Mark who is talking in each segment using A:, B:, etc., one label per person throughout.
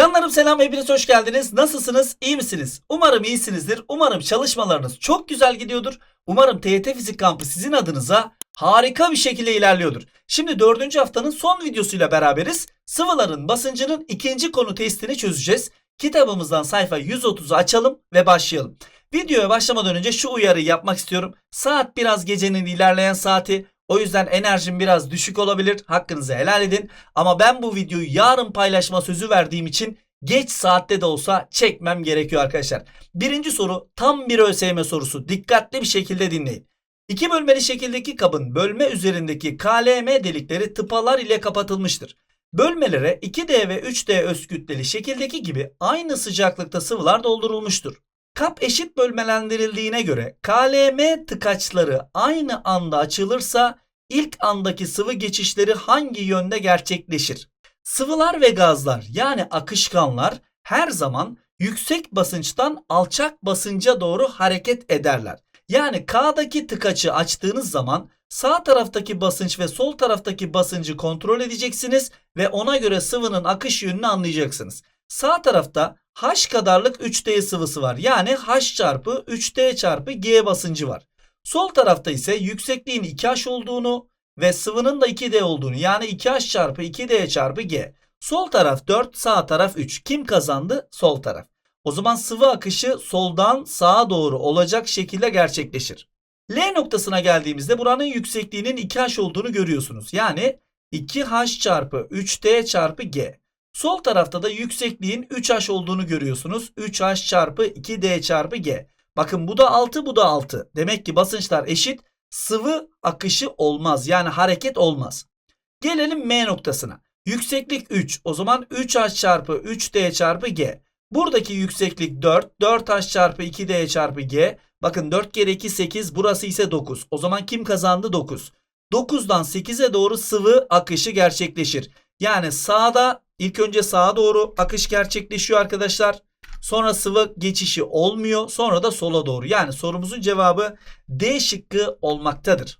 A: Canlarım selam hepiniz hoş geldiniz. Nasılsınız? İyi misiniz? Umarım iyisinizdir. Umarım çalışmalarınız çok güzel gidiyordur. Umarım TYT Fizik Kampı sizin adınıza harika bir şekilde ilerliyordur. Şimdi dördüncü haftanın son videosuyla beraberiz. Sıvıların basıncının ikinci konu testini çözeceğiz. Kitabımızdan sayfa 130'u açalım ve başlayalım. Videoya başlamadan önce şu uyarıyı yapmak istiyorum. Saat biraz gecenin ilerleyen saati. O yüzden enerjim biraz düşük olabilir. Hakkınızı helal edin. Ama ben bu videoyu yarın paylaşma sözü verdiğim için geç saatte de olsa çekmem gerekiyor arkadaşlar. Birinci soru tam bir ÖSYM sorusu. Dikkatli bir şekilde dinleyin. İki bölmeli şekildeki kabın bölme üzerindeki KLM delikleri tıpalar ile kapatılmıştır. Bölmelere 2D ve 3D öz kütleli şekildeki gibi aynı sıcaklıkta sıvılar doldurulmuştur. Kap eşit bölmelendirildiğine göre KLM tıkaçları aynı anda açılırsa ilk andaki sıvı geçişleri hangi yönde gerçekleşir? Sıvılar ve gazlar yani akışkanlar her zaman yüksek basınçtan alçak basınca doğru hareket ederler. Yani K'daki tıkaçı açtığınız zaman sağ taraftaki basınç ve sol taraftaki basıncı kontrol edeceksiniz ve ona göre sıvının akış yönünü anlayacaksınız. Sağ tarafta H kadarlık 3D sıvısı var. Yani H çarpı 3D çarpı G basıncı var. Sol tarafta ise yüksekliğin 2H olduğunu ve sıvının da 2D olduğunu yani 2H çarpı 2D çarpı G. Sol taraf 4 sağ taraf 3. Kim kazandı? Sol taraf. O zaman sıvı akışı soldan sağa doğru olacak şekilde gerçekleşir. L noktasına geldiğimizde buranın yüksekliğinin 2H olduğunu görüyorsunuz. Yani 2H çarpı 3D çarpı G. Sol tarafta da yüksekliğin 3H olduğunu görüyorsunuz. 3H çarpı 2D çarpı G. Bakın bu da 6 bu da 6. Demek ki basınçlar eşit. Sıvı akışı olmaz. Yani hareket olmaz. Gelelim M noktasına. Yükseklik 3. O zaman 3H çarpı 3D çarpı G. Buradaki yükseklik 4. 4H çarpı 2D çarpı G. Bakın 4 kere 2 8. Burası ise 9. O zaman kim kazandı? 9. 9'dan 8'e doğru sıvı akışı gerçekleşir. Yani sağda ilk önce sağa doğru akış gerçekleşiyor arkadaşlar. Sonra sıvı geçişi olmuyor. Sonra da sola doğru. Yani sorumuzun cevabı D şıkkı olmaktadır.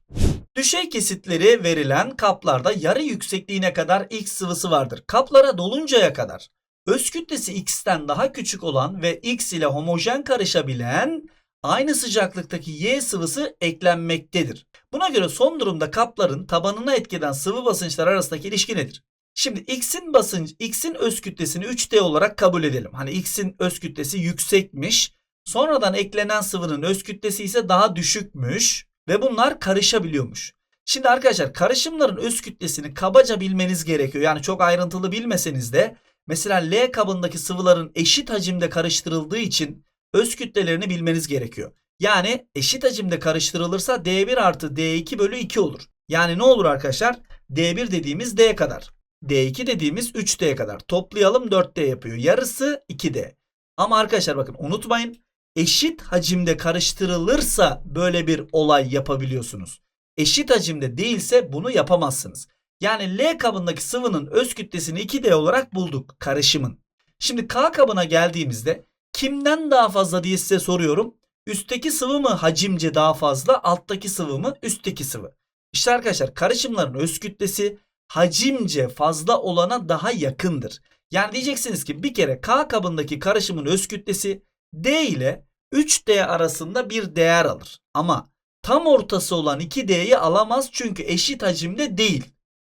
A: Düşey kesitleri verilen kaplarda yarı yüksekliğine kadar X sıvısı vardır. Kaplara doluncaya kadar öz kütlesi X'ten daha küçük olan ve X ile homojen karışabilen aynı sıcaklıktaki Y sıvısı eklenmektedir. Buna göre son durumda kapların tabanına etkeden sıvı basınçlar arasındaki ilişki nedir? Şimdi X'in basınç, X'in öz kütlesini 3D olarak kabul edelim. Hani X'in öz kütlesi yüksekmiş. Sonradan eklenen sıvının öz kütlesi ise daha düşükmüş ve bunlar karışabiliyormuş. Şimdi arkadaşlar karışımların öz kütlesini kabaca bilmeniz gerekiyor. Yani çok ayrıntılı bilmeseniz de mesela L kabındaki sıvıların eşit hacimde karıştırıldığı için öz kütlelerini bilmeniz gerekiyor. Yani eşit hacimde karıştırılırsa D1 artı D2 bölü 2 olur. Yani ne olur arkadaşlar? D1 dediğimiz D kadar. D2 dediğimiz 3D kadar. Toplayalım 4D yapıyor. Yarısı 2D. Ama arkadaşlar bakın unutmayın. Eşit hacimde karıştırılırsa böyle bir olay yapabiliyorsunuz. Eşit hacimde değilse bunu yapamazsınız. Yani L kabındaki sıvının öz kütlesini 2D olarak bulduk karışımın. Şimdi K kabına geldiğimizde kimden daha fazla diye size soruyorum. Üstteki sıvı mı hacimce daha fazla, alttaki sıvı mı, üstteki sıvı? İşte arkadaşlar karışımların öz kütlesi hacimce fazla olana daha yakındır. Yani diyeceksiniz ki bir kere K kabındaki karışımın öz kütlesi D ile 3D arasında bir değer alır. Ama tam ortası olan 2D'yi alamaz çünkü eşit hacimde değil.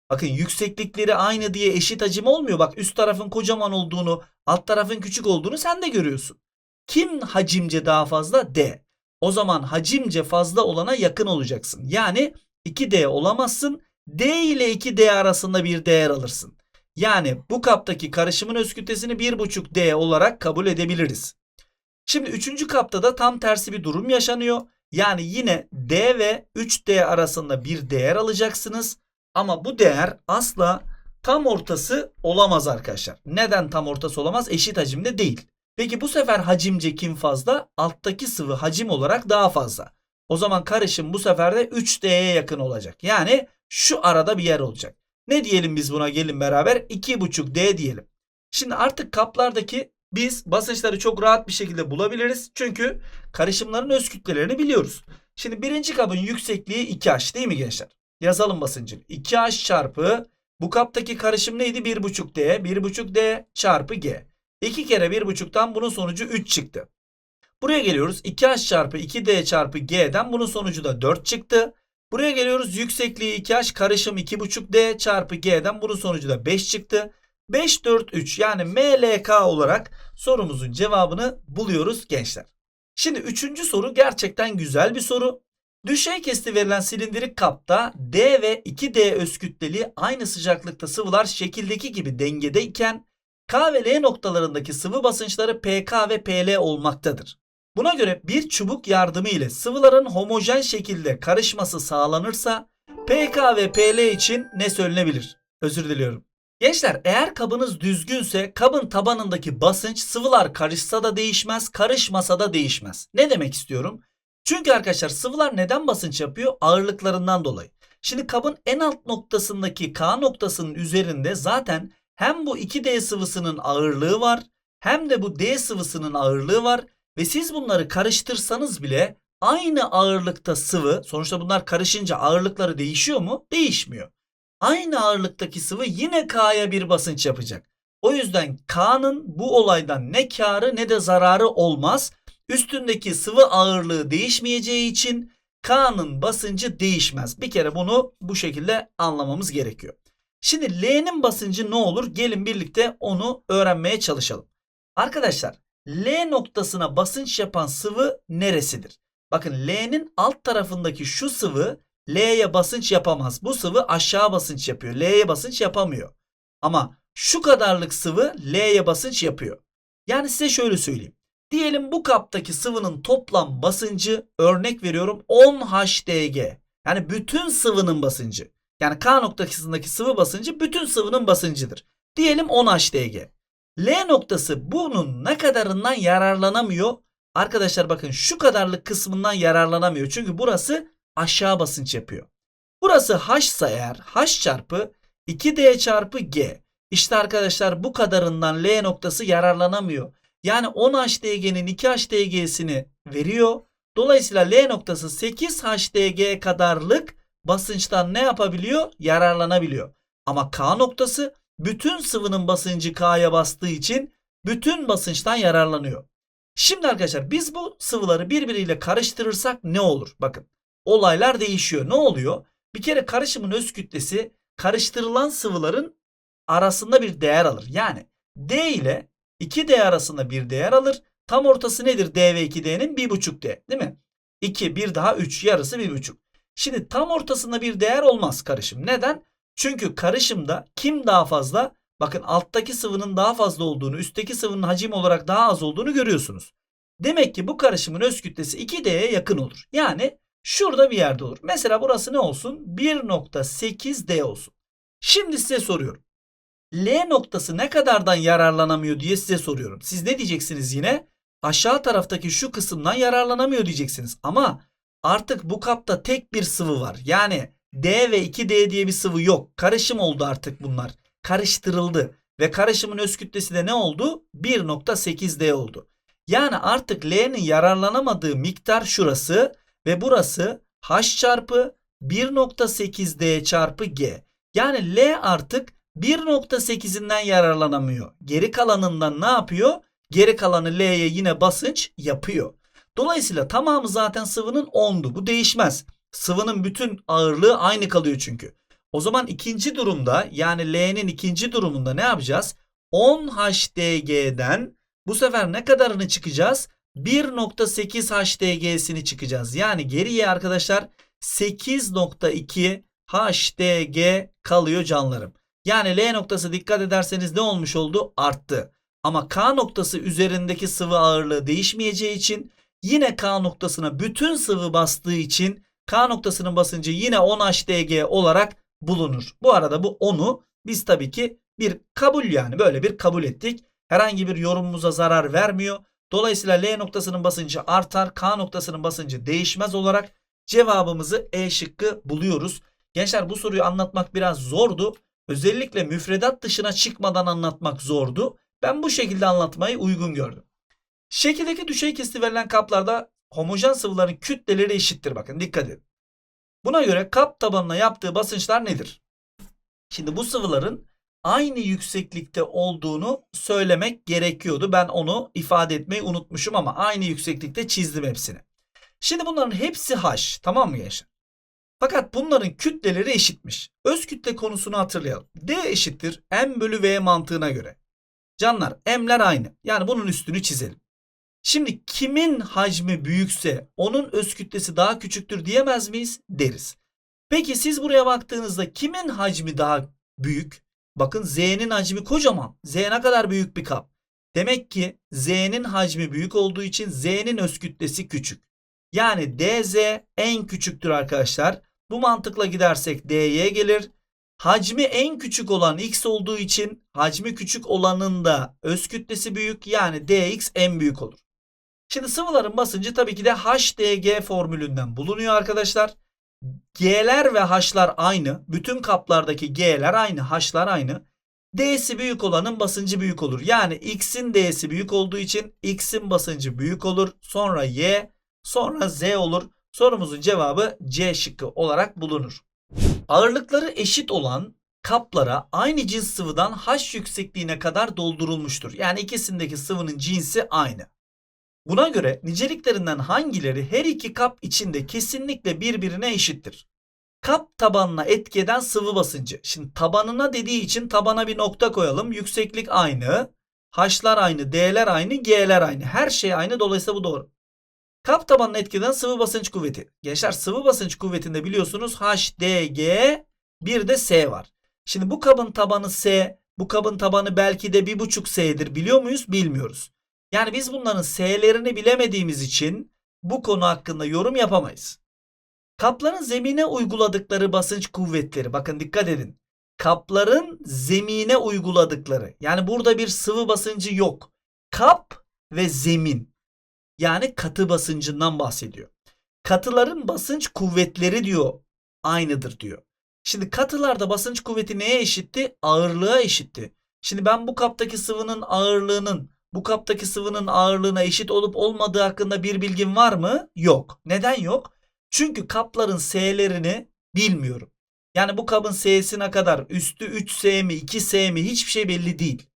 A: Bakın yükseklikleri aynı diye eşit hacim olmuyor. Bak üst tarafın kocaman olduğunu, alt tarafın küçük olduğunu sen de görüyorsun. Kim hacimce daha fazla? D. O zaman hacimce fazla olana yakın olacaksın. Yani 2D olamazsın. D ile 2D arasında bir değer alırsın. Yani bu kaptaki karışımın öz kütlesini 1,5D olarak kabul edebiliriz. Şimdi 3. kapta da tam tersi bir durum yaşanıyor. Yani yine D ve 3D arasında bir değer alacaksınız. Ama bu değer asla tam ortası olamaz arkadaşlar. Neden tam ortası olamaz? Eşit hacimde değil. Peki bu sefer hacimce kim fazla? Alttaki sıvı hacim olarak daha fazla. O zaman karışım bu sefer de 3D'ye yakın olacak. Yani şu arada bir yer olacak. Ne diyelim biz buna gelin beraber? 2,5D diyelim. Şimdi artık kaplardaki biz basınçları çok rahat bir şekilde bulabiliriz. Çünkü karışımların öz kütlelerini biliyoruz. Şimdi birinci kabın yüksekliği 2H değil mi gençler? Yazalım basıncını. 2H çarpı bu kaptaki karışım neydi? 1,5D. 1,5D çarpı G. 2 kere 1,5'tan bunun sonucu 3 çıktı. Buraya geliyoruz 2h çarpı 2d çarpı g'den bunun sonucu da 4 çıktı. Buraya geliyoruz yüksekliği 2h karışım 2,5d çarpı g'den bunun sonucu da 5 çıktı. 5, 4, 3 yani MLK olarak sorumuzun cevabını buluyoruz gençler. Şimdi üçüncü soru gerçekten güzel bir soru. Düşey kesti verilen silindirik kapta D ve 2D öz aynı sıcaklıkta sıvılar şekildeki gibi dengedeyken K ve L noktalarındaki sıvı basınçları PK ve PL olmaktadır. Buna göre bir çubuk yardımı ile sıvıların homojen şekilde karışması sağlanırsa PK ve PL için ne söylenebilir? Özür diliyorum. Gençler eğer kabınız düzgünse kabın tabanındaki basınç sıvılar karışsa da değişmez, karışmasa da değişmez. Ne demek istiyorum? Çünkü arkadaşlar sıvılar neden basınç yapıyor? Ağırlıklarından dolayı. Şimdi kabın en alt noktasındaki K noktasının üzerinde zaten hem bu 2D sıvısının ağırlığı var hem de bu D sıvısının ağırlığı var ve siz bunları karıştırsanız bile aynı ağırlıkta sıvı sonuçta bunlar karışınca ağırlıkları değişiyor mu? Değişmiyor. Aynı ağırlıktaki sıvı yine K'ya bir basınç yapacak. O yüzden K'nın bu olaydan ne karı ne de zararı olmaz. Üstündeki sıvı ağırlığı değişmeyeceği için K'nın basıncı değişmez. Bir kere bunu bu şekilde anlamamız gerekiyor. Şimdi L'nin basıncı ne olur? Gelin birlikte onu öğrenmeye çalışalım. Arkadaşlar L noktasına basınç yapan sıvı neresidir? Bakın L'nin alt tarafındaki şu sıvı L'ye basınç yapamaz. Bu sıvı aşağı basınç yapıyor. L'ye basınç yapamıyor. Ama şu kadarlık sıvı L'ye basınç yapıyor. Yani size şöyle söyleyeyim. Diyelim bu kaptaki sıvının toplam basıncı örnek veriyorum 10 HDG. Yani bütün sıvının basıncı. Yani K noktasındaki sıvı basıncı bütün sıvının basıncıdır. Diyelim 10 HDG. L noktası bunun ne kadarından yararlanamıyor? Arkadaşlar bakın şu kadarlık kısmından yararlanamıyor. Çünkü burası aşağı basınç yapıyor. Burası H ise eğer H çarpı 2D çarpı G. İşte arkadaşlar bu kadarından L noktası yararlanamıyor. Yani 10 HDG'nin 2 HDG'sini veriyor. Dolayısıyla L noktası 8 HDG kadarlık basınçtan ne yapabiliyor? Yararlanabiliyor. Ama K noktası bütün sıvının basıncı K'ya bastığı için bütün basınçtan yararlanıyor. Şimdi arkadaşlar biz bu sıvıları birbiriyle karıştırırsak ne olur? Bakın olaylar değişiyor. Ne oluyor? Bir kere karışımın öz kütlesi karıştırılan sıvıların arasında bir değer alır. Yani D ile 2D arasında bir değer alır. Tam ortası nedir D ve 2D'nin? 1,5D değil mi? 2, 1 daha 3 yarısı 1,5. Şimdi tam ortasında bir değer olmaz karışım. Neden? Çünkü karışımda kim daha fazla? Bakın alttaki sıvının daha fazla olduğunu, üstteki sıvının hacim olarak daha az olduğunu görüyorsunuz. Demek ki bu karışımın öz kütlesi 2D'ye yakın olur. Yani şurada bir yerde olur. Mesela burası ne olsun? 1.8D olsun. Şimdi size soruyorum. L noktası ne kadardan yararlanamıyor diye size soruyorum. Siz ne diyeceksiniz yine? Aşağı taraftaki şu kısımdan yararlanamıyor diyeceksiniz. Ama artık bu kapta tek bir sıvı var. Yani D ve 2D diye bir sıvı yok. Karışım oldu artık bunlar. Karıştırıldı. Ve karışımın öz kütlesi de ne oldu? 1.8D oldu. Yani artık L'nin yararlanamadığı miktar şurası ve burası H çarpı 1.8D çarpı G. Yani L artık 1.8'inden yararlanamıyor. Geri kalanından ne yapıyor? Geri kalanı L'ye yine basınç yapıyor. Dolayısıyla tamamı zaten sıvının 10'du. Bu değişmez. Sıvının bütün ağırlığı aynı kalıyor çünkü. O zaman ikinci durumda yani L'nin ikinci durumunda ne yapacağız? 10 HDG'den bu sefer ne kadarını çıkacağız? 1.8 HDG'sini çıkacağız. Yani geriye arkadaşlar 8.2 HDG kalıyor canlarım. Yani L noktası dikkat ederseniz ne olmuş oldu? Arttı. Ama K noktası üzerindeki sıvı ağırlığı değişmeyeceği için yine K noktasına bütün sıvı bastığı için K noktasının basıncı yine 10 HDG olarak bulunur. Bu arada bu 10'u biz tabii ki bir kabul yani böyle bir kabul ettik. Herhangi bir yorumumuza zarar vermiyor. Dolayısıyla L noktasının basıncı artar. K noktasının basıncı değişmez olarak cevabımızı E şıkkı buluyoruz. Gençler bu soruyu anlatmak biraz zordu. Özellikle müfredat dışına çıkmadan anlatmak zordu. Ben bu şekilde anlatmayı uygun gördüm. Şekildeki düşey kesti verilen kaplarda homojen sıvıların kütleleri eşittir. Bakın dikkat edin. Buna göre kap tabanına yaptığı basınçlar nedir? Şimdi bu sıvıların aynı yükseklikte olduğunu söylemek gerekiyordu. Ben onu ifade etmeyi unutmuşum ama aynı yükseklikte çizdim hepsini. Şimdi bunların hepsi h tamam mı gençler? Fakat bunların kütleleri eşitmiş. Öz kütle konusunu hatırlayalım. D eşittir m bölü v mantığına göre. Canlar m'ler aynı. Yani bunun üstünü çizelim. Şimdi kimin hacmi büyükse onun öz kütlesi daha küçüktür diyemez miyiz? Deriz. Peki siz buraya baktığınızda kimin hacmi daha büyük? Bakın Z'nin hacmi kocaman. Z ne kadar büyük bir kap. Demek ki Z'nin hacmi büyük olduğu için Z'nin öz kütlesi küçük. Yani DZ en küçüktür arkadaşlar. Bu mantıkla gidersek DY gelir. Hacmi en küçük olan X olduğu için hacmi küçük olanın da öz kütlesi büyük. Yani DX en büyük olur. Şimdi sıvıların basıncı tabii ki de HDG formülünden bulunuyor arkadaşlar. G'ler ve H'lar aynı. Bütün kaplardaki G'ler aynı, H'lar aynı. D'si büyük olanın basıncı büyük olur. Yani X'in D'si büyük olduğu için X'in basıncı büyük olur. Sonra Y, sonra Z olur. Sorumuzun cevabı C şıkkı olarak bulunur. Ağırlıkları eşit olan kaplara aynı cins sıvıdan H yüksekliğine kadar doldurulmuştur. Yani ikisindeki sıvının cinsi aynı. Buna göre niceliklerinden hangileri her iki kap içinde kesinlikle birbirine eşittir? Kap tabanına etki eden sıvı basıncı. Şimdi tabanına dediği için tabana bir nokta koyalım. Yükseklik aynı. H'lar aynı, D'ler aynı, G'ler aynı. Her şey aynı. Dolayısıyla bu doğru. Kap tabanına etki eden sıvı basınç kuvveti. Gençler sıvı basınç kuvvetinde biliyorsunuz H, D, G bir de S var. Şimdi bu kabın tabanı S, bu kabın tabanı belki de bir buçuk S'dir. Biliyor muyuz? Bilmiyoruz. Yani biz bunların S'lerini bilemediğimiz için bu konu hakkında yorum yapamayız. Kapların zemine uyguladıkları basınç kuvvetleri. Bakın dikkat edin. Kapların zemine uyguladıkları. Yani burada bir sıvı basıncı yok. Kap ve zemin. Yani katı basıncından bahsediyor. Katıların basınç kuvvetleri diyor aynıdır diyor. Şimdi katılarda basınç kuvveti neye eşitti? Ağırlığa eşitti. Şimdi ben bu kaptaki sıvının ağırlığının bu kaptaki sıvının ağırlığına eşit olup olmadığı hakkında bir bilgim var mı? Yok. Neden yok? Çünkü kapların S'lerini bilmiyorum. Yani bu kabın S'sine kadar üstü 3S mi 2S mi hiçbir şey belli değil.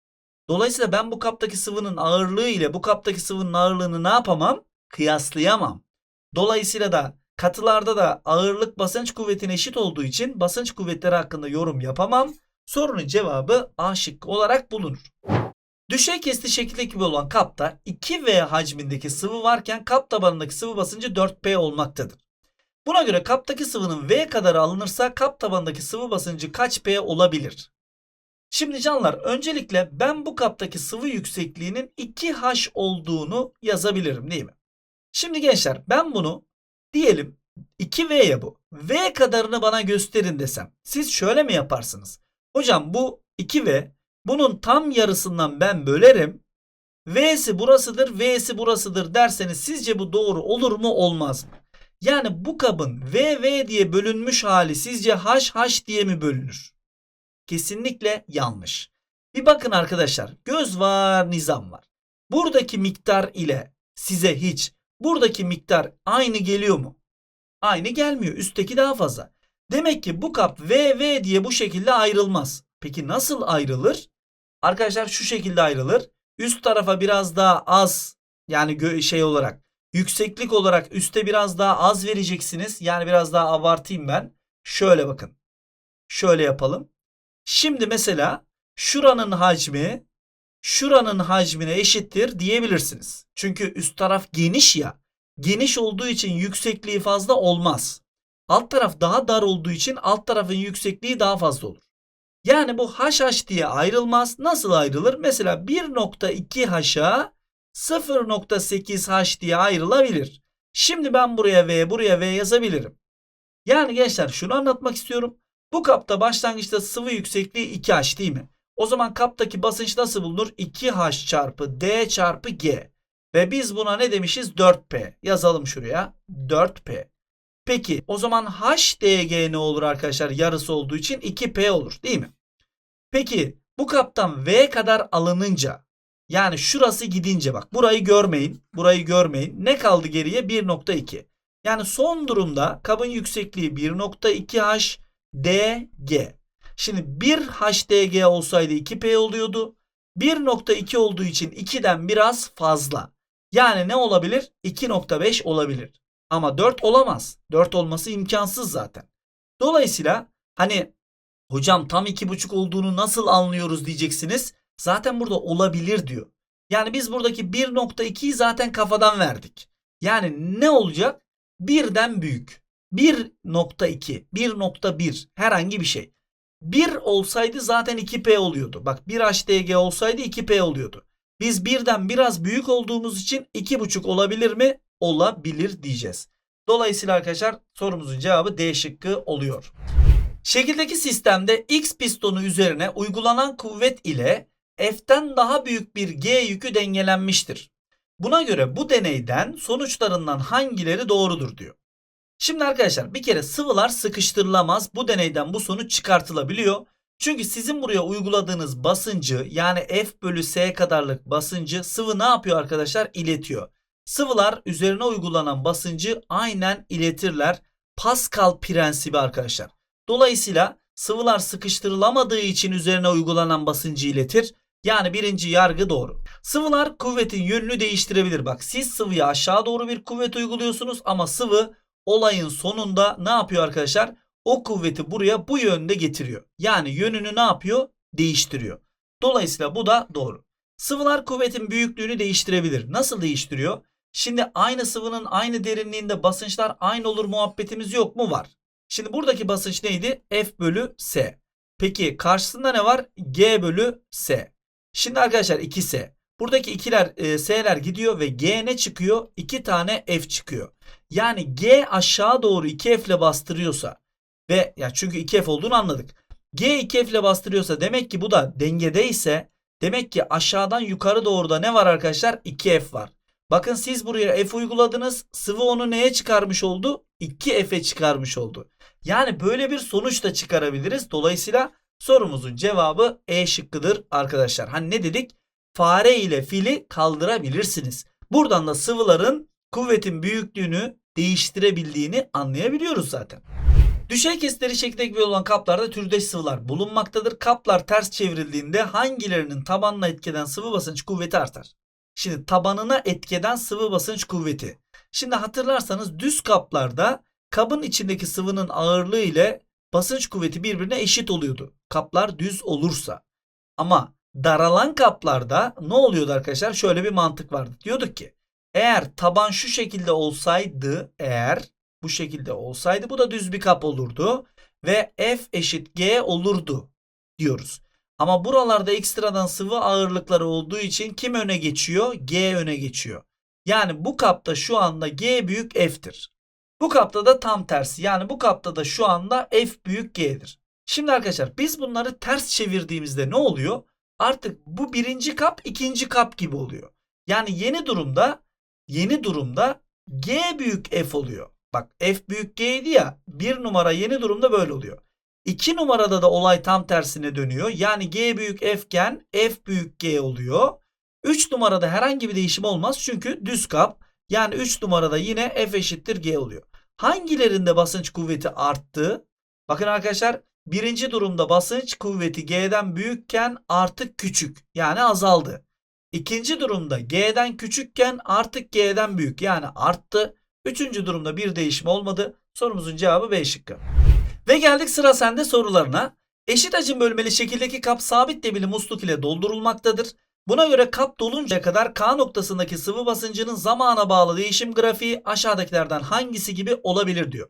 A: Dolayısıyla ben bu kaptaki sıvının ağırlığı ile bu kaptaki sıvının ağırlığını ne yapamam? Kıyaslayamam. Dolayısıyla da katılarda da ağırlık basınç kuvvetine eşit olduğu için basınç kuvvetleri hakkında yorum yapamam. Sorunun cevabı A şıkkı olarak bulunur. Düşey kesti şekilde gibi olan kapta 2V hacmindeki sıvı varken kap tabanındaki sıvı basıncı 4P olmaktadır. Buna göre kaptaki sıvının V kadarı alınırsa kap tabanındaki sıvı basıncı kaç P olabilir? Şimdi canlar öncelikle ben bu kaptaki sıvı yüksekliğinin 2H olduğunu yazabilirim değil mi? Şimdi gençler ben bunu diyelim 2V'ye bu. V kadarını bana gösterin desem. Siz şöyle mi yaparsınız? Hocam bu 2V bunun tam yarısından ben bölerim. V'si burasıdır, V'si burasıdır derseniz sizce bu doğru olur mu olmaz mı? Yani bu kabın V V diye bölünmüş hali sizce H H diye mi bölünür? Kesinlikle yanlış. Bir bakın arkadaşlar göz var nizam var. Buradaki miktar ile size hiç buradaki miktar aynı geliyor mu? Aynı gelmiyor. Üstteki daha fazla. Demek ki bu kap V V diye bu şekilde ayrılmaz. Peki nasıl ayrılır? Arkadaşlar şu şekilde ayrılır. Üst tarafa biraz daha az yani şey olarak yükseklik olarak üste biraz daha az vereceksiniz. Yani biraz daha abartayım ben. Şöyle bakın. Şöyle yapalım. Şimdi mesela şuranın hacmi şuranın hacmine eşittir diyebilirsiniz. Çünkü üst taraf geniş ya. Geniş olduğu için yüksekliği fazla olmaz. Alt taraf daha dar olduğu için alt tarafın yüksekliği daha fazla olur. Yani bu HH diye ayrılmaz. Nasıl ayrılır? Mesela 1.2 H'a 0.8 H diye ayrılabilir. Şimdi ben buraya V buraya V yazabilirim. Yani gençler şunu anlatmak istiyorum. Bu kapta başlangıçta sıvı yüksekliği 2H değil mi? O zaman kaptaki basınç nasıl bulunur? 2H çarpı D çarpı G. Ve biz buna ne demişiz? 4P. Yazalım şuraya. 4P. Peki o zaman HDG ne olur arkadaşlar? Yarısı olduğu için 2P olur değil mi? Peki bu kaptan V kadar alınınca yani şurası gidince bak burayı görmeyin. Burayı görmeyin. Ne kaldı geriye? 1.2. Yani son durumda kabın yüksekliği 1.2H DG. Şimdi 1 HDG olsaydı 2P oluyordu. 1.2 olduğu için 2'den biraz fazla. Yani ne olabilir? 2.5 olabilir. Ama 4 olamaz. 4 olması imkansız zaten. Dolayısıyla hani hocam tam 2.5 olduğunu nasıl anlıyoruz diyeceksiniz. Zaten burada olabilir diyor. Yani biz buradaki 1.2'yi zaten kafadan verdik. Yani ne olacak? Birden büyük. 1.2, 1.1 herhangi bir şey. 1 olsaydı zaten 2P oluyordu. Bak 1 HDG olsaydı 2P oluyordu. Biz birden biraz büyük olduğumuz için 2.5 olabilir mi? Olabilir diyeceğiz. Dolayısıyla arkadaşlar sorumuzun cevabı D şıkkı oluyor. Şekildeki sistemde X pistonu üzerine uygulanan kuvvet ile F'ten daha büyük bir G yükü dengelenmiştir. Buna göre bu deneyden sonuçlarından hangileri doğrudur diyor. Şimdi arkadaşlar bir kere sıvılar sıkıştırılamaz. Bu deneyden bu sonuç çıkartılabiliyor. Çünkü sizin buraya uyguladığınız basıncı yani F bölü S kadarlık basıncı sıvı ne yapıyor arkadaşlar? İletiyor. Sıvılar üzerine uygulanan basıncı aynen iletirler. Pascal prensibi arkadaşlar. Dolayısıyla sıvılar sıkıştırılamadığı için üzerine uygulanan basıncı iletir. Yani birinci yargı doğru. Sıvılar kuvvetin yönünü değiştirebilir. Bak siz sıvıya aşağı doğru bir kuvvet uyguluyorsunuz ama sıvı olayın sonunda ne yapıyor arkadaşlar? O kuvveti buraya bu yönde getiriyor. Yani yönünü ne yapıyor? Değiştiriyor. Dolayısıyla bu da doğru. Sıvılar kuvvetin büyüklüğünü değiştirebilir. Nasıl değiştiriyor? Şimdi aynı sıvının aynı derinliğinde basınçlar aynı olur muhabbetimiz yok mu? Var. Şimdi buradaki basınç neydi? F bölü S. Peki karşısında ne var? G bölü S. Şimdi arkadaşlar 2S. Buradaki ikiler e, S'ler gidiyor ve G ne çıkıyor? 2 tane F çıkıyor. Yani G aşağı doğru 2F ile bastırıyorsa ve ya çünkü 2F olduğunu anladık. G 2F ile bastırıyorsa demek ki bu da dengedeyse demek ki aşağıdan yukarı doğru da ne var arkadaşlar? 2F var. Bakın siz buraya F uyguladınız. Sıvı onu neye çıkarmış oldu? 2F'e çıkarmış oldu. Yani böyle bir sonuç da çıkarabiliriz. Dolayısıyla sorumuzun cevabı E şıkkıdır arkadaşlar. Hani ne dedik? Fare ile fili kaldırabilirsiniz. Buradan da sıvıların kuvvetin büyüklüğünü değiştirebildiğini anlayabiliyoruz zaten. Düşey kesitleri şeklinde gibi olan kaplarda türdeş sıvılar bulunmaktadır. Kaplar ters çevrildiğinde hangilerinin tabanına etkeden sıvı basınç kuvveti artar? Şimdi tabanına etkeden sıvı basınç kuvveti. Şimdi hatırlarsanız düz kaplarda kabın içindeki sıvının ağırlığı ile basınç kuvveti birbirine eşit oluyordu. Kaplar düz olursa. Ama daralan kaplarda ne oluyordu arkadaşlar? Şöyle bir mantık vardı. Diyorduk ki eğer taban şu şekilde olsaydı eğer bu şekilde olsaydı bu da düz bir kap olurdu ve F eşit G olurdu diyoruz. Ama buralarda ekstradan sıvı ağırlıkları olduğu için kim öne geçiyor? G öne geçiyor. Yani bu kapta şu anda G büyük F'tir. Bu kapta da tam tersi. Yani bu kapta da şu anda F büyük G'dir. Şimdi arkadaşlar biz bunları ters çevirdiğimizde ne oluyor? Artık bu birinci kap ikinci kap gibi oluyor. Yani yeni durumda yeni durumda G büyük F oluyor. Bak F büyük G'ydi ya bir numara yeni durumda böyle oluyor. 2 numarada da olay tam tersine dönüyor. Yani G büyük F iken F büyük G oluyor. 3 numarada herhangi bir değişim olmaz çünkü düz kap. Yani 3 numarada yine F eşittir G oluyor. Hangilerinde basınç kuvveti arttı? Bakın arkadaşlar birinci durumda basınç kuvveti G'den büyükken artık küçük yani azaldı. İkinci durumda G'den küçükken artık G'den büyük yani arttı. Üçüncü durumda bir değişim olmadı. Sorumuzun cevabı B şıkkı. Ve geldik sıra sende sorularına. Eşit hacim bölmeli şekildeki kap sabit debili musluk ile doldurulmaktadır. Buna göre kap doluncaya kadar K noktasındaki sıvı basıncının zamana bağlı değişim grafiği aşağıdakilerden hangisi gibi olabilir diyor.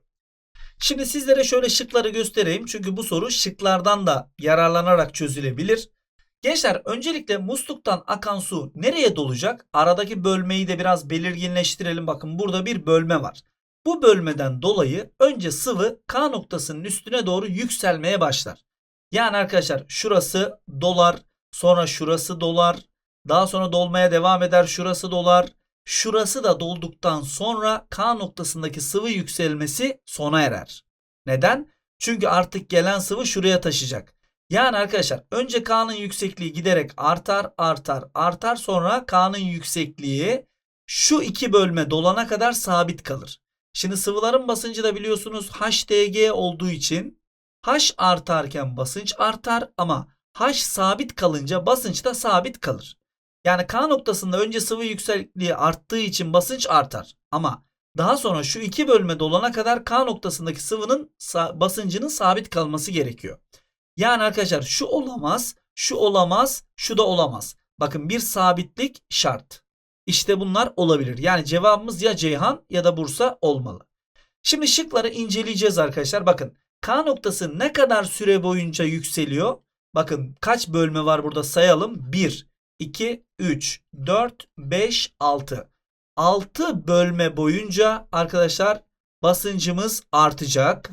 A: Şimdi sizlere şöyle şıkları göstereyim. Çünkü bu soru şıklardan da yararlanarak çözülebilir. Gençler öncelikle musluktan akan su nereye dolacak? Aradaki bölmeyi de biraz belirginleştirelim. Bakın burada bir bölme var. Bu bölmeden dolayı önce sıvı K noktasının üstüne doğru yükselmeye başlar. Yani arkadaşlar şurası dolar, sonra şurası dolar, daha sonra dolmaya devam eder, şurası dolar. Şurası da dolduktan sonra K noktasındaki sıvı yükselmesi sona erer. Neden? Çünkü artık gelen sıvı şuraya taşıyacak. Yani arkadaşlar önce K'nın yüksekliği giderek artar, artar, artar sonra K'nın yüksekliği şu iki bölme dolana kadar sabit kalır. Şimdi sıvıların basıncı da biliyorsunuz HDG olduğu için H artarken basınç artar ama H sabit kalınca basınç da sabit kalır. Yani K noktasında önce sıvı yüksekliği arttığı için basınç artar. Ama daha sonra şu iki bölme dolana kadar K noktasındaki sıvının basıncının sabit kalması gerekiyor. Yani arkadaşlar şu olamaz, şu olamaz, şu da olamaz. Bakın bir sabitlik şart. İşte bunlar olabilir. Yani cevabımız ya Ceyhan ya da Bursa olmalı. Şimdi şıkları inceleyeceğiz arkadaşlar. Bakın K noktası ne kadar süre boyunca yükseliyor? Bakın kaç bölme var burada sayalım. 1, 2, 3, 4, 5, 6. 6 bölme boyunca arkadaşlar basıncımız artacak.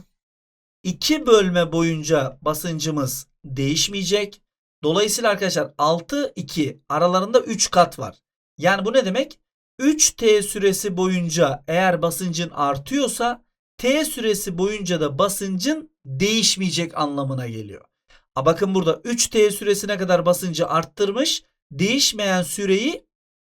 A: 2 bölme boyunca basıncımız değişmeyecek. Dolayısıyla arkadaşlar 6 2 aralarında 3 kat var. Yani bu ne demek? 3T süresi boyunca eğer basıncın artıyorsa T süresi boyunca da basıncın değişmeyecek anlamına geliyor. A bakın burada 3T süresine kadar basıncı arttırmış. Değişmeyen süreyi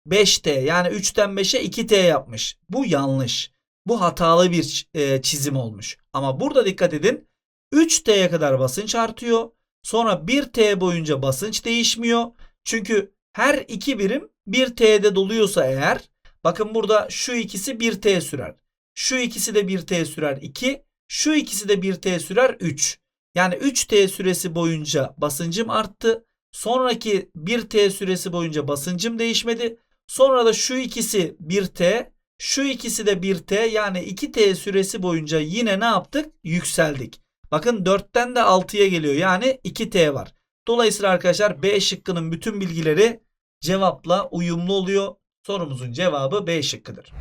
A: 5T yani 3'ten 5'e 2T yapmış. Bu yanlış. Bu hatalı bir e, çizim olmuş. Ama burada dikkat edin. 3T'ye kadar basınç artıyor. Sonra 1T boyunca basınç değişmiyor. Çünkü her iki birim 1T'de doluyorsa eğer bakın burada şu ikisi 1T sürer. Şu ikisi de 1T sürer 2. Şu ikisi de 1T sürer 3. Yani 3T süresi boyunca basıncım arttı. Sonraki 1T süresi boyunca basıncım değişmedi. Sonra da şu ikisi 1T, şu ikisi de 1T yani 2T süresi boyunca yine ne yaptık? Yükseldik. Bakın 4'ten de 6'ya geliyor. Yani 2T var. Dolayısıyla arkadaşlar B şıkkının bütün bilgileri cevapla uyumlu oluyor. Sorumuzun cevabı B şıkkıdır.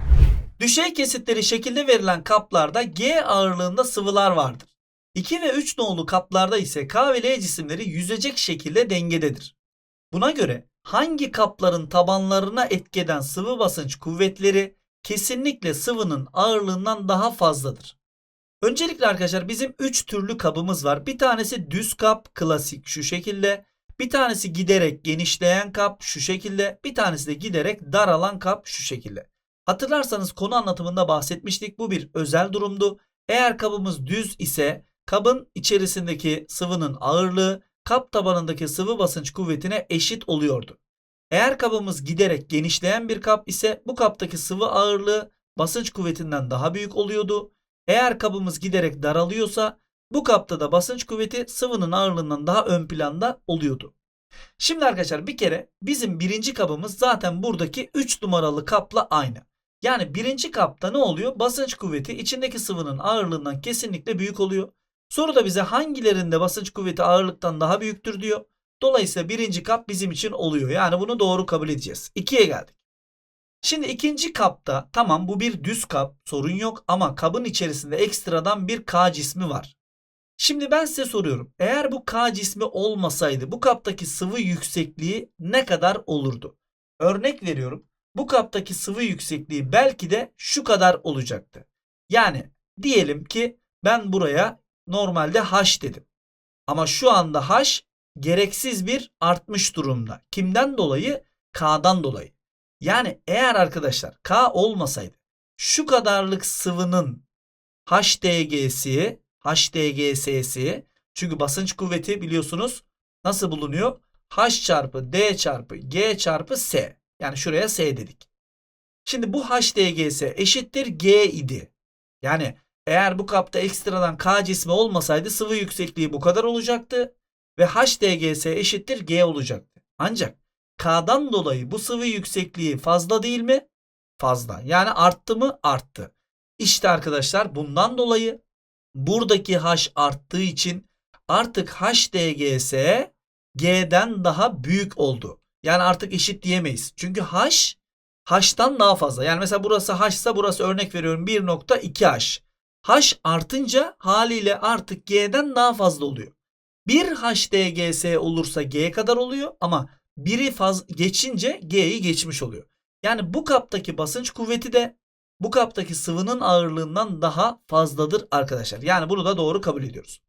A: Düşey kesitleri şekilde verilen kaplarda G ağırlığında sıvılar vardır. 2 ve 3 nolu kaplarda ise K ve L cisimleri yüzecek şekilde dengededir. Buna göre hangi kapların tabanlarına etkeden sıvı basınç kuvvetleri kesinlikle sıvının ağırlığından daha fazladır? Öncelikle arkadaşlar bizim 3 türlü kabımız var. Bir tanesi düz kap klasik şu şekilde. Bir tanesi giderek genişleyen kap şu şekilde. Bir tanesi de giderek daralan kap şu şekilde. Hatırlarsanız konu anlatımında bahsetmiştik. Bu bir özel durumdu. Eğer kabımız düz ise kabın içerisindeki sıvının ağırlığı kap tabanındaki sıvı basınç kuvvetine eşit oluyordu. Eğer kabımız giderek genişleyen bir kap ise bu kaptaki sıvı ağırlığı basınç kuvvetinden daha büyük oluyordu. Eğer kabımız giderek daralıyorsa bu kapta da basınç kuvveti sıvının ağırlığından daha ön planda oluyordu. Şimdi arkadaşlar bir kere bizim birinci kabımız zaten buradaki 3 numaralı kapla aynı. Yani birinci kapta ne oluyor? Basınç kuvveti içindeki sıvının ağırlığından kesinlikle büyük oluyor. Soru da bize hangilerinde basınç kuvveti ağırlıktan daha büyüktür diyor. Dolayısıyla birinci kap bizim için oluyor. Yani bunu doğru kabul edeceğiz. İkiye geldik. Şimdi ikinci kapta tamam bu bir düz kap sorun yok ama kabın içerisinde ekstradan bir K cismi var. Şimdi ben size soruyorum. Eğer bu K cismi olmasaydı bu kaptaki sıvı yüksekliği ne kadar olurdu? Örnek veriyorum. Bu kaptaki sıvı yüksekliği belki de şu kadar olacaktı. Yani diyelim ki ben buraya normalde H dedim. Ama şu anda H gereksiz bir artmış durumda. Kimden dolayı? K'dan dolayı. Yani eğer arkadaşlar K olmasaydı şu kadarlık sıvının HDG'si, HDGS'si çünkü basınç kuvveti biliyorsunuz nasıl bulunuyor? H çarpı D çarpı G çarpı S. Yani şuraya S dedik. Şimdi bu HDGS eşittir G idi. Yani eğer bu kapta ekstradan K cismi olmasaydı sıvı yüksekliği bu kadar olacaktı ve HDGS eşittir G olacaktı. Ancak K'dan dolayı bu sıvı yüksekliği fazla değil mi? Fazla. Yani arttı mı? Arttı. İşte arkadaşlar bundan dolayı buradaki H arttığı için artık HDGS G'den daha büyük oldu. Yani artık eşit diyemeyiz. Çünkü H H'tan daha fazla. Yani mesela burası H ise burası örnek veriyorum 1.2H. H artınca haliyle artık G'den daha fazla oluyor. Bir HDGS olursa G kadar oluyor ama biri faz geçince G'yi geçmiş oluyor. Yani bu kaptaki basınç kuvveti de bu kaptaki sıvının ağırlığından daha fazladır arkadaşlar. Yani bunu da doğru kabul ediyoruz.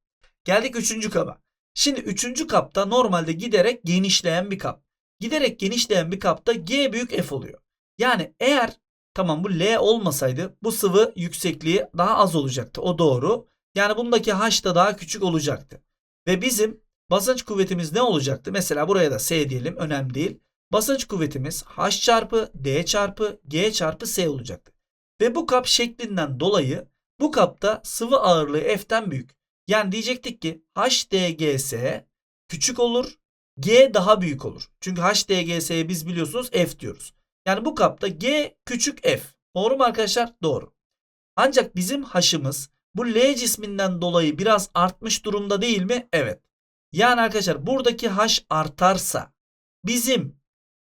A: Geldik üçüncü kaba. Şimdi üçüncü kapta normalde giderek genişleyen bir kap. Giderek genişleyen bir kapta G büyük F oluyor. Yani eğer tamam bu L olmasaydı bu sıvı yüksekliği daha az olacaktı. O doğru. Yani bundaki H da daha küçük olacaktı. Ve bizim basınç kuvvetimiz ne olacaktı? Mesela buraya da S diyelim önemli değil. Basınç kuvvetimiz H çarpı D çarpı G çarpı S olacaktı. Ve bu kap şeklinden dolayı bu kapta sıvı ağırlığı F'ten büyük. Yani diyecektik ki HDGS küçük olur, G daha büyük olur. Çünkü HDGS'ye biz biliyorsunuz F diyoruz. Yani bu kapta G küçük F. Doğru mu arkadaşlar? Doğru. Ancak bizim H'ımız bu L cisminden dolayı biraz artmış durumda değil mi? Evet. Yani arkadaşlar buradaki H artarsa bizim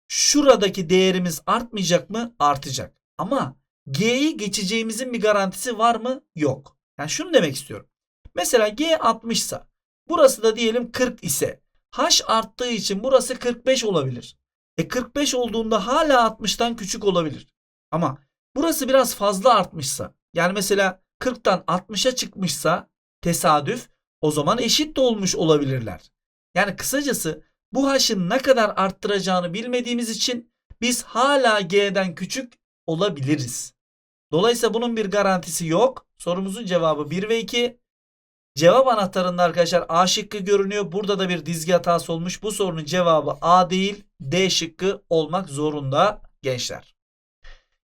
A: şuradaki değerimiz artmayacak mı? Artacak. Ama G'yi geçeceğimizin bir garantisi var mı? Yok. Yani şunu demek istiyorum. Mesela G 60 ise burası da diyelim 40 ise H arttığı için burası 45 olabilir. E 45 olduğunda hala 60'tan küçük olabilir. Ama burası biraz fazla artmışsa yani mesela 40'tan 60'a çıkmışsa tesadüf o zaman eşit de olmuş olabilirler. Yani kısacası bu H'ın ne kadar arttıracağını bilmediğimiz için biz hala G'den küçük olabiliriz. Dolayısıyla bunun bir garantisi yok. Sorumuzun cevabı 1 ve 2. Cevap anahtarında arkadaşlar A şıkkı görünüyor. Burada da bir dizgi hatası olmuş. Bu sorunun cevabı A değil D şıkkı olmak zorunda gençler.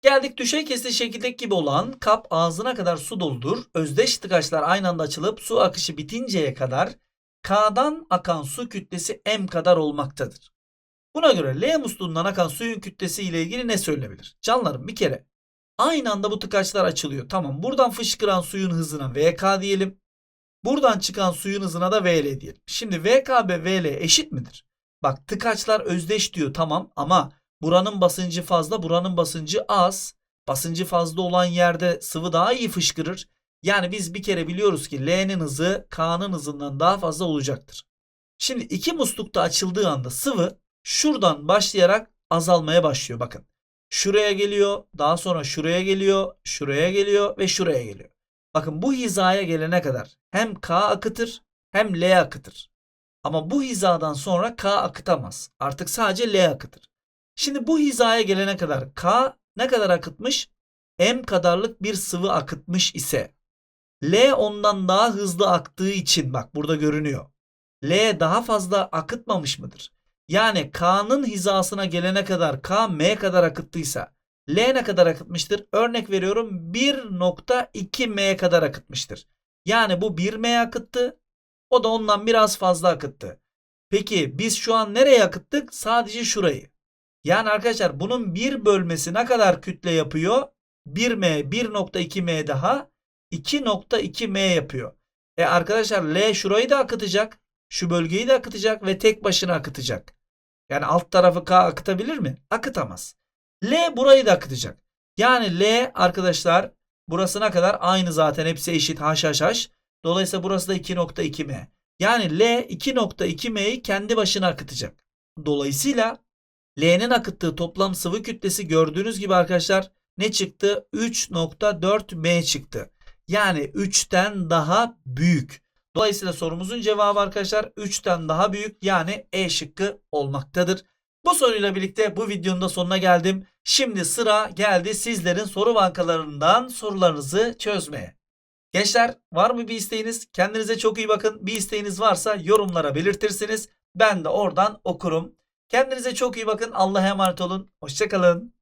A: Geldik düşey kesiti şekildeki gibi olan kap ağzına kadar su doludur. Özdeş tıkaçlar aynı anda açılıp su akışı bitinceye kadar K'dan akan su kütlesi M kadar olmaktadır. Buna göre L musluğundan akan suyun kütlesi ile ilgili ne söylenebilir? Canlarım bir kere aynı anda bu tıkaçlar açılıyor. Tamam buradan fışkıran suyun hızına VK diyelim. Buradan çıkan suyun hızına da VL diyelim. Şimdi VK ve VL eşit midir? Bak tıkaçlar özdeş diyor tamam ama buranın basıncı fazla buranın basıncı az. Basıncı fazla olan yerde sıvı daha iyi fışkırır. Yani biz bir kere biliyoruz ki L'nin hızı K'nın hızından daha fazla olacaktır. Şimdi iki muslukta açıldığı anda sıvı şuradan başlayarak azalmaya başlıyor bakın. Şuraya geliyor, daha sonra şuraya geliyor, şuraya geliyor ve şuraya geliyor. Bakın bu hizaya gelene kadar hem K akıtır hem L akıtır. Ama bu hizadan sonra K akıtamaz. Artık sadece L akıtır. Şimdi bu hizaya gelene kadar K ne kadar akıtmış? M kadarlık bir sıvı akıtmış ise L ondan daha hızlı aktığı için bak burada görünüyor. L daha fazla akıtmamış mıdır? Yani K'nın hizasına gelene kadar K M kadar akıttıysa L ne kadar akıtmıştır? Örnek veriyorum 1.2 M kadar akıtmıştır. Yani bu 1 M akıttı. O da ondan biraz fazla akıttı. Peki biz şu an nereye akıttık? Sadece şurayı. Yani arkadaşlar bunun bir bölmesi ne kadar kütle yapıyor? 1M 1.2M daha 2.2M yapıyor. E arkadaşlar L şurayı da akıtacak. Şu bölgeyi de akıtacak ve tek başına akıtacak. Yani alt tarafı K akıtabilir mi? Akıtamaz. L burayı da akıtacak. Yani L arkadaşlar burasına kadar aynı zaten hepsi eşit HHH. Dolayısıyla burası da 2.2M. Yani L 2.2M'yi kendi başına akıtacak. Dolayısıyla L'nin akıttığı toplam sıvı kütlesi gördüğünüz gibi arkadaşlar ne çıktı? 3.4M çıktı. Yani 3'ten daha büyük. Dolayısıyla sorumuzun cevabı arkadaşlar 3'ten daha büyük yani E şıkkı olmaktadır. Bu soruyla birlikte bu videonun da sonuna geldim. Şimdi sıra geldi sizlerin soru bankalarından sorularınızı çözmeye. Gençler var mı bir isteğiniz? Kendinize çok iyi bakın. Bir isteğiniz varsa yorumlara belirtirsiniz. Ben de oradan okurum. Kendinize çok iyi bakın. Allah'a emanet olun. Hoşçakalın.